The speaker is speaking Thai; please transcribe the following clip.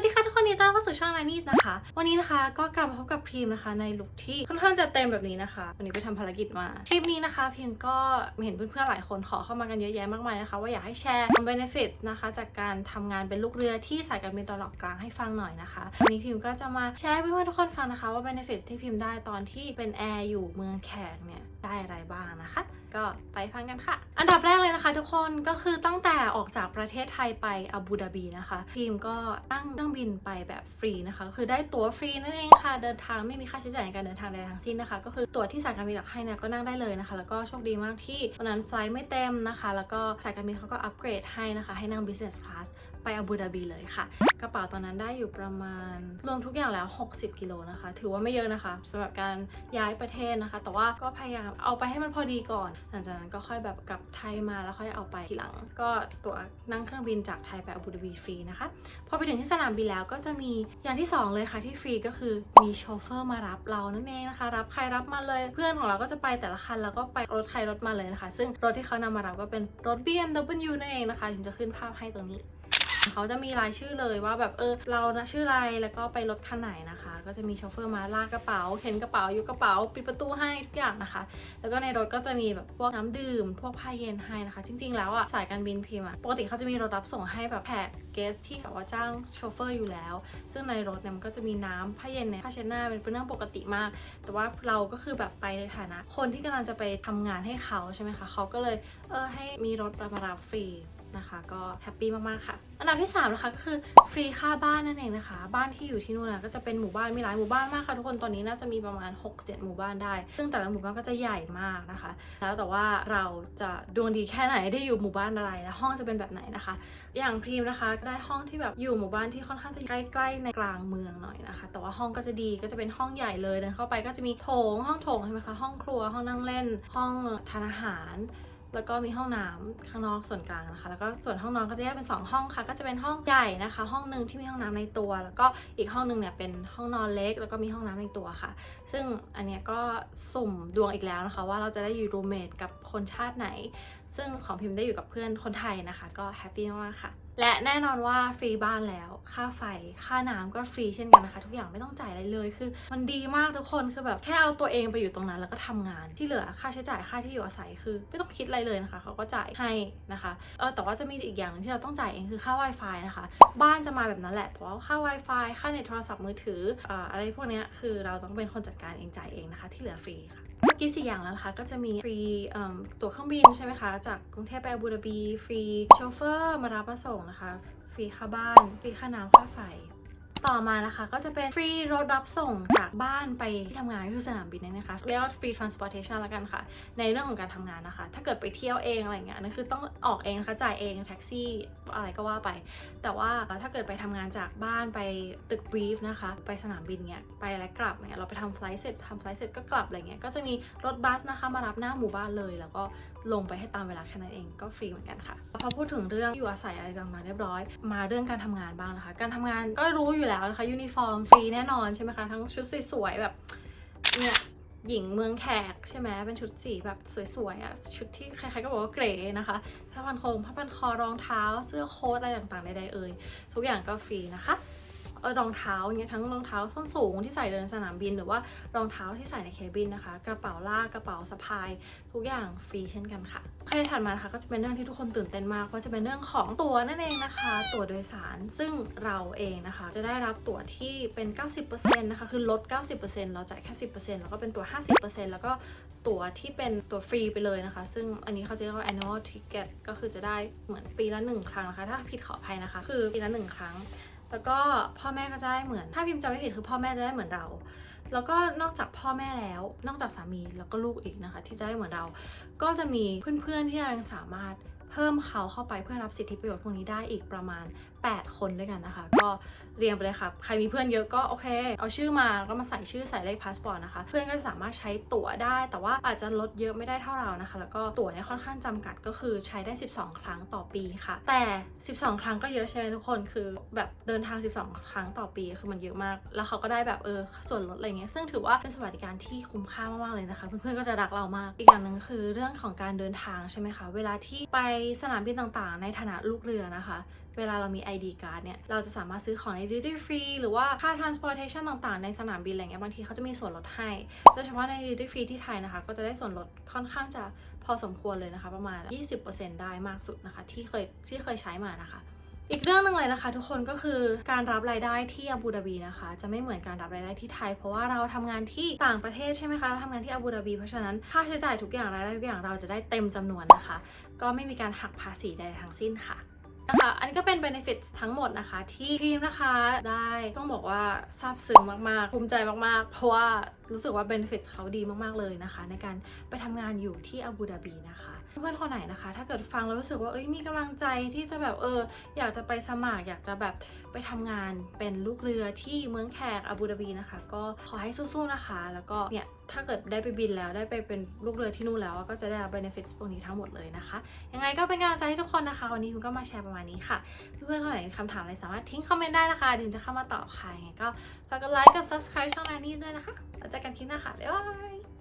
วัสดีค่ะทุกคนนดีต้อนรับเข้าสู่ช่องไลนี่นะคะ วันนี้นะคะก็กลับมาพบกับพรีมนะคะ ในลุคที่ค่อนข้างจะเต็มแบบนี้นะคะ วันนี้ไปทำภารกิจมาคลิปนี้นะคะพิมก็เห็นเพื่อนๆหลายคนขอเข้ามากันเยอะแยะมากมายนะคะ ว่าอยากให้แชร์ benefits นะคะ จากการทำงานเป็นลูกเรือที่สายการบินตลอดกลางให้ฟังหน่อยนะคะวันนี้พิมก็จะมาแชร์ให้เพื่อนๆทุกคนฟังนะคะ ว่า benefits ที่พิมได้ตอนที่เป็นแอร์อยู่เมืองแขกเนี่ยได้อะไรบ้างนะคะ ก็ไปฟังกันค่ะ อันดับแรกเลยนะคะทุกคนก็คือตั้งแต่ออกจากประเทศไทยไปอาบูดาบีนะคะ ทีมก็ตั้งเครื่องบินไปแบบฟรีนะคะ คือได้ตั๋วฟรีนั่นเองค่ะ เดินทางไม่มีค่าใช้จ่ายในการเดินทางใดทั้งสิ้นนะคะ ก็คือตั๋วที่สายการบินหลักให้นี่ยก็นั่งได้เลยนะคะ แล้วก็โชคดีมากที่วันนั้นไฟล์ไม่เต็มนะคะ แล้วก็สายการบินเขาก็อัปเกรดให้นะคะ ให้นั่ง business class ไปอาบูดาบีเลยค่ะ กระเป๋าตอนนั้นได้อยู่ประมาณรวมทุกอย่างแล้ว 60 กิโลนะคะ ถือว่าไม่เยอะนะคะสำหรับการย้ายประเทศนะคะ แต่ว่าก็พยายามเอาไปให้มันพอดีก่อนหลังจากนั้นก็ค่อยแบบกลับไทยมาแล้วค่อยเอาไปทีหลัง ก็ตั๋วนั่งเครื่องบินจากไทยไปอาบูดาบีฟรีนะคะ พอไปถึงที่สนามบินแล้วก็จะมีอย่างที่ 2 เลยค่ะที่ฟรีก็คือมีโชเฟอร์มารับเรานั่นเองนะคะ รับใครรับมาเลย เพื่อนของเราก็จะไปแต่ละคันแล้วก็ไปรถใครรถมาเลยนะคะ ซึ่งรถที่เขานำมารับก็เป็นรถ BMW นั่นเองนะคะถึงจะขึ้นภาพให้ตรงนี้ เขาจะมีรายชื่อเลยว่าแบบเออเรานะชื่ออะไรแล้วก็ไปรถคันไหนนะคะ ก็จะมีโชเฟอร์มาลากกระเป๋า เข็นกระเป๋ายกกระเป๋าปิดประตูให้ทุกอย่างนะคะ แล้วก็ในรถก็จะมีแบบพวกน้ำดื่ม พวกผ้าเย็นให้นะคะ จริง ๆ แล้วอะสายการบินพิมพ์อะปกติเขาจะมีรถรับส่งให้แบบแขกเกสที่แบบว่าจ้างโชเฟอร์อยู่แล้ว ซึ่งในรถเนี่ยมันก็จะมีน้ำผ้าเย็นเนี่ยผ้าเช็ดหน้าเป็นเรื่องปกติมาก แต่ว่าเราก็คือแบบไปในฐานะ คนที่กำลังจะไปทำงานให้เขาใช่ไหมคะเขาก็เลยเออให้มีรถมารับฟรี นะคะ ก็แฮปปี้มากๆค่ะ อันดับที่ 3 นะคะก็คือฟรีค่าบ้านนั่นเองนะคะ บ้านที่อยู่ที่นู่นนะก็จะเป็นหมู่บ้านมีหลายหมู่บ้านมากค่ะทุกคนตอนนี้น่าจะมีประมาณ 6-7 หมู่บ้านได้ ซึ่งแต่ละหมู่บ้านก็จะใหญ่มากนะคะ แล้วแต่ว่าเราจะดวงดีแค่ไหนได้อยู่หมู่บ้านอะไรและห้องจะเป็นแบบไหนนะคะ อย่างพรีมนะคะก็ได้ห้องที่แบบอยู่หมู่บ้านที่ค่อนข้างจะใกล้ๆในกลางเมืองหน่อยนะคะ แต่ว่าห้องก็จะดีก็จะเป็นห้องใหญ่เลยเดินเข้าไปก็จะมีโถงห้องโถงใช่ไหมคะห้องครัวห้องนั่งเล่น ห้องทานอาหาร แล้วก็มีห้องน้ำข้างนอกส่วนกลางนะคะ แล้วก็ส่วนห้องนอนก็จะแยกเป็น 2 ห้องค่ะ ก็จะเป็นห้องใหญ่นะคะ ห้องหนึ่งที่มีห้องน้ำในตัว แล้วก็อีกห้องหนึ่งเนี่ยเป็นห้องนอนเล็ก แล้วก็มีห้องน้ำในตัวค่ะ ซึ่งอันเนี้ยก็สุ่มดวงอีกแล้วนะคะ ว่าเราจะได้อยู่รูเมทกับคนชาติไหน ซึ่งของพิมพ์ได้อยู่กับเพื่อนคนไทยนะคะ ก็แฮปปี้มากๆค่ะ และแน่นอนว่าฟรีบ้านแล้ว ค่าไฟ ค่าน้ำก็ฟรีเช่นกันนะคะ ทุกอย่างไม่ต้องจ่ายอะไรเลย คือ มันดีมากทุกคน คือแบบแค่เอาตัวเองไปอยู่ตรงนั้น แล้วก็ทำงาน ที่เหลือค่าใช้จ่าย ค่าที่อยู่อาศัย คือ ไม่ต้องคิดอะไรเลยนะคะ เขาก็จ่ายให้นะคะ เออแต่ว่าจะมีอีกอย่างหนึงที่เราต้องจ่ายเองคือค่า Wi-Fi นะคะ บ้านจะมาแบบนั้นแหละ แต่ว่าค่า Wi-Fi ค่าเน็ตโทรศัพท์มือถืออ่าอะไรพวกนี้คือเราต้องเป็นคนจัดการเองจ่ายเองนะคะ ที่เหลือฟรีค่ะ เมื่อกี้สี่อย่างแล้วนะคะก็จะมีฟรีตั๋วเครื่องบินใช่ไหมคะ จากกรุงเทพไปอาบูดาบี ฟรีโชเฟอร์มารับมาส่งนะคะ ฟรีค่าบ้าน ฟรีค่าน้ำค่าไฟ ต่อมานะคะก็จะเป็นฟรีรถรับส่งจากบ้านไปที่ทำงานก็คือสนามบินนั่นนะคะ เรียกว่าฟรี transportation ละกันค่ะ ในเรื่องของการทำงานนะคะ ถ้าเกิดไปเที่ยวเองอะไรเงี้ยนั่นคือต้องออกเองนะคะจ่ายเองแท็กซี่อะไรก็ว่าไป แต่ว่าถ้าเกิดไปทำงานจากบ้านไปตึก brief นะคะ ไปสนามบินเงี้ยไปแล้วกลับเงี้ยเราไปทำไฟล์เสร็จทำไฟล์เสร็จก็กลับอะไรเงี้ยก็จะมีรถบัสนะคะมารับหน้าหมู่บ้านเลย แล้วก็ลงไปให้ตามเวลาแค่นั้นเองก็ฟรีเหมือนกันค่ะพอพูดถึงเรื่องอยู่อาศัยอะไรต่างๆเรียบร้อย มาเรื่องการทำงานบ้างนะคะ การทำงานก็รู้อยู่แล้วนะคะยูนิฟอร์มฟรีแน่นอนใช่ไหมคะ ทั้งชุดสวยๆแบบเนี่ยหญิงเมืองแขกใช่ไหมเป็นชุดสีแบบสวยๆอะชุดที่ใครๆก็บอกว่าเก๋นะคะผ้าพันคงผ้าพันคอรองเท้าเสื้อโค้ทอะไรต่างๆใดๆเอ่ยทุกอย่างก็ฟรีนะคะ รองเท้าเนี่ยทั้งรองเท้าส้นสูงที่ใส่เดินสนามบิน หรือว่ารองเท้าที่ใส่ในเคบินนะคะ กระเป๋าลากกระเป๋าสะพาย ทุกอย่างฟรีเช่นกันค่ะใครถัดมานะคะก็จะเป็นเรื่องที่ทุกคนตื่นเต้นมากเพราจะเป็นเรื่องของตั๋วนั่นเองนะคะ ตั๋วโดยสารซึ่งเราเองนะคะ จะได้รับตั๋วที่เป็น 90%นะคะคือลด 90%เราจ่ายแค่ 10%แล้วก็เป็นตั๋ว 50%แล้วก็ตั๋วที่เป็นตั๋วฟรีไปเลยนะคะ ซึ่งอันนี้เขาจะเรียกว่า annual ticket ก็คือจะได้เหมือนปีละหนึ่งครั้งนะคะ ถ้าผิดขออภัยนะคะ คือปีละหนึ่งครั้ง แล้วก็พ่อแม่ก็จะได้เหมือน ถ้าพิมพ์จำไม่ผิดคือพ่อแม่จะได้เหมือนเรา แล้วก็นอกจากพ่อแม่แล้ว นอกจากสามีแล้วก็ลูกอีกนะคะ ที่จะได้เหมือนเรา ก็จะมีเพื่อนๆที่เรายังสามารถเพิ่มเขาเข้าไปเพื่อรับสิทธิประโยชน์พวกนี้ได้อีกประมาณ8 คนด้วยกันนะคะ ก็เรียงไปเลยค่ะ ใครมีเพื่อนเยอะก็โอเค เอาชื่อมาแล้วก็มาใส่ชื่อใส่เลขพาสปอร์ตนะคะ เพื่อนก็สามารถใช้ตั๋วได้ แต่ว่าอาจจะลดเยอะไม่ได้เท่าเรานะคะ แล้วก็ตั๋วเนี่ยค่อนข้างจำกัดก็คือใช้ได้ 12 ครั้งต่อปีค่ะ แต่ 12 ครั้งก็เยอะใช่ไหมทุกคน คือแบบเดินทาง 12 ครั้งต่อปีคือมันเยอะมาก แล้วเขาก็ได้แบบเออส่วนลดอะไรเงี้ย ซึ่งถือว่าเป็นสวัสดิการที่คุ้มค่ามากๆเลยนะคะ เพื่อนๆก็จะรักเรามาก อีกอย่างหนึ่งคือเรื่องของการเดินทางใช่ไหมคะ เวลาที่ไปสนามบินต่างๆ ในฐานะลูกเรือนะคะ เวลาเรามี ID card เนี่ย เราจะสามารถซื้อของใน duty free หรือว่าค่า transportation ต่างๆ ในสนามบินอะไรเงี้ยบางทีเขาจะมีส่วนลดให้โดยเฉพาะใน duty free ที่ไทยนะคะ ก็จะได้ส่วนลดค่อนข้างจะพอสมควรเลยนะคะ ประมาณ 20%ได้มากสุดนะคะ ที่เคยที่เคยใช้มานะคะอีกเรื่องหนึ่งเลยนะคะ ทุกคนก็คือการรับรายได้ที่อาบูดาบีนะคะ จะไม่เหมือนการรับรายได้ที่ไทย เพราะว่าเราทำงานที่ต่างประเทศใช่ไหมคะเราทำงานที่อาบูดาบีเพราะฉะนั้นค่าใช้จ่ายทุกอย่างรายได้ทุกอย่างเราจะได้เต็มจำนวนนะคะ ก็ไม่มีการหักภาษีใดทั้งสิ้นค่ะ นะคะอันนี้ก็เป็น benefits ทั้งหมดนะคะ ที่พิมนะคะได้ต้องบอกว่าซาบซึ้งมากๆ ภูมิใจมากๆ เพราะว่า รู้สึกว่า benefits เขาดีมากๆเลยนะคะ ในการไปทำงานอยู่ที่อาบูดาบีนะคะ เพื่อนคนไหนนะคะ ถ้าเกิดฟังแล้วรู้สึกว่าเอ้ยมีกำลังใจที่จะแบบเอออยากจะไปสมัคร อยากจะแบบไปทำงานเป็นลูกเรือที่เมืองแขกอาบูดาบีนะคะ ก็ขอให้สู้ๆนะคะ แล้วก็เนี่ยถ้าเกิดได้ไปบินแล้วได้ไปเป็นลูกเรือที่นู่นแล้ว ก็จะได้รับ benefits พวกนี้ทั้งหมดเลยนะคะ ยังไงก็เป็นกำลังใจให้ทุกคนนะคะ วันนี้คุณก็มาแชร์ประมาณนี้ค่ะ เพื่อนๆคนไหนมีคำถามอะไรสามารถทิ้งคอมเมนต์ได้นะคะเดี๋ยวจะเข้ามาตอบค่ะยังไงก็ฝากกดไลค์กด subscribe ช่องนานี่ด้วยนะคะแล้วเจอกันคลิปหน้าค่ะบ๊ายบาย